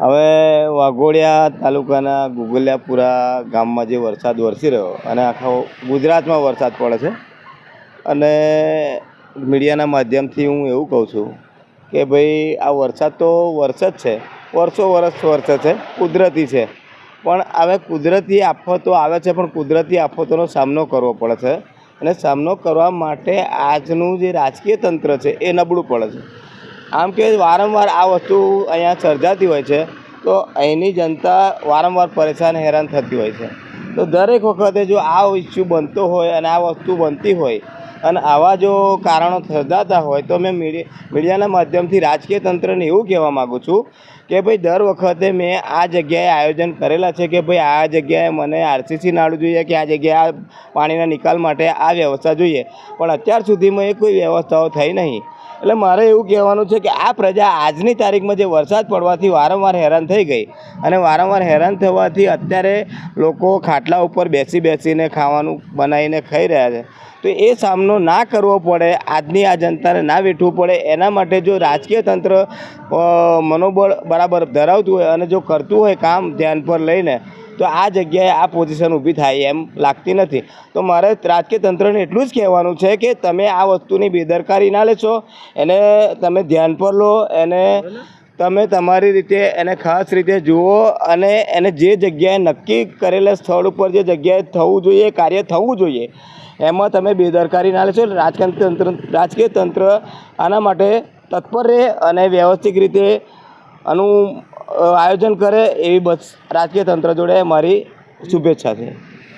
હવે વાઘોડિયા તાલુકાના ગુગલિયાપુરા ગામમાં જે વરસાદ વરસી રહ્યો અને આખા ગુજરાતમાં વરસાદ પડે છે અને મીડિયાના માધ્યમથી હું એવું કહું છું કે ભાઈ, આ વરસાદ તો વરસ જ છે, વર્ષો વરસ વરસે છે, કુદરતી છે. પણ હવે કુદરતી આફતો આવે છે, પણ કુદરતી આફતોનો સામનો કરવો પડે છે. અને સામનો કરવા માટે આજનું જે રાજકીય તંત્ર છે એ નબળું પડે છે. આમ કે વારંવાર આ વસ્તુ અહીંયા સર્જાતી હોય છે, તો અહીંની જનતા વારંવાર પરેશાન હેરાન થતી હોય છે. તો દરેક વખતે જો આ ઇસ્યુ બનતો હોય અને આ વસ્તુ બનતી હોય અને આવા જો કારણો સર્જાતા હોય, તો મેં મીડિયા મીડિયાના માધ્યમથી રાજકીય તંત્રને એવું કહેવા માગું છું કે ભાઈ દર વખતે મેં આ જગ્યાએ આયોજન કરેલા છે કે ભાઈ આ જગ્યાએ મને આરસીસી નાળું જોઈએ કે આ જગ્યાએ પાણીના નિકાલ માટે આ વ્યવસ્થા જોઈએ. પણ અત્યાર સુધીમાં એ કોઈ વ્યવસ્થાઓ થઈ નહીં. એટલે મારે એવું કહેવાનું છે કે આ પ્રજા આજની તારીખમાં જે વરસાદ પડવાથી વારંવાર હેરાન થઈ ગઈ અને વારંવાર હેરાન થવાથી અત્યારે લોકો ખાટલા ઉપર બેસી બેસીને ખાવાનું બનાવીને ખાઈ રહ્યા છે. તો એ સામનો ના કરવો પડે, આજની આ જનતાને ના વેઠવું પડે. એના માટે જો રાજકીય તંત્ર મનોબળ બરાબર ધરાવતું હોય અને જો કરતું હોય કામ ધ્યાન પર લઈને તો આ જગ્યાએ આ પોઝિશન ઊભી થાય એમ લાગતી નથી. તો મારે રાજકીય તંત્રને એટલું જ કહેવાનું છે કે તમે આ વસ્તુની બેદરકારી ના લેશો, એને તમે ધ્યાન પર લો, એને તમે તમારી રીતે, એને ખાસ રીતે જુઓ અને એને જે જગ્યાએ નક્કી કરેલા સ્થળ ઉપર જે જગ્યાએ થવું જોઈએ, કાર્ય થવું જોઈએ, એમાં તમે બેદરકારી ના લેશો. રાજકીય તંત્ર રાજકીય તંત્ર આના માટે તત્પર રહે અને વ્યવસ્થિત રીતે આનું આયોજન કરે એવી બસ રાજકીય તંત્ર જોડે મારી શુભેચ્છા છે.